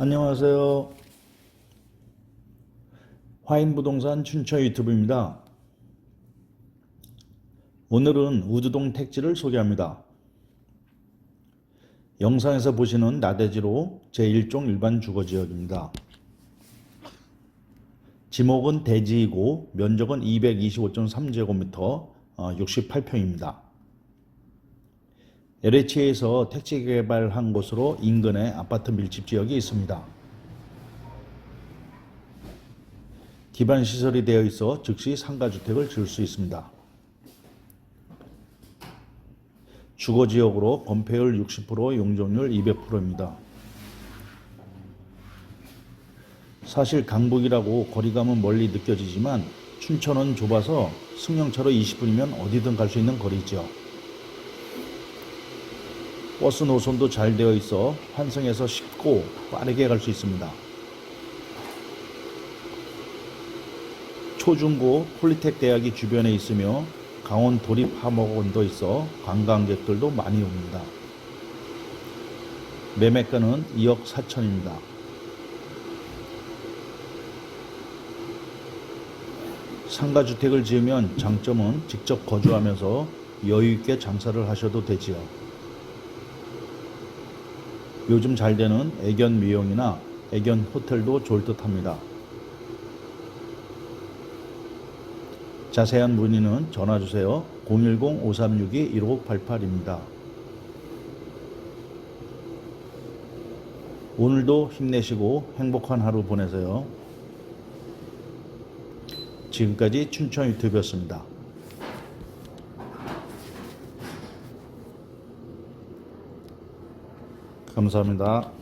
안녕하세요. 화인부동산 춘천 유튜브입니다. 오늘은 우두동 택지를 소개합니다. 영상에서 보시는 나대지로 제1종 일반 주거지역입니다. 지목은 대지이고 면적은 225.3제곱미터 68평입니다. LH에서 택지 개발한 곳으로 인근에 아파트 밀집 지역이 있습니다. 기반 시설이 되어 있어 즉시 상가주택을 지을 수 있습니다. 주거 지역으로 건폐율 60%, 용적률 200%입니다. 사실 강북이라고 거리감은 멀리 느껴지지만 춘천은 좁아서 승용차로 20분이면 어디든 갈 수 있는 거리죠. 버스 노선도 잘 되어 있어 환승해서 쉽고 빠르게 갈 수 있습니다. 초중고 폴리텍 대학이 주변에 있으며 강원 도립학원도 있어 관광객들도 많이 옵니다. 매매가는 2억 4천입니다. 상가주택을 지으면 장점은 직접 거주하면서 여유있게 장사를 하셔도 되지요. 요즘 잘 되는 애견 미용이나 애견 호텔도 좋을 듯 합니다. 자세한 문의는 전화 주세요. 010-5362-1588입니다. 오늘도 힘내시고 행복한 하루 보내세요. 지금까지 춘천 유튜브였습니다. 감사합니다.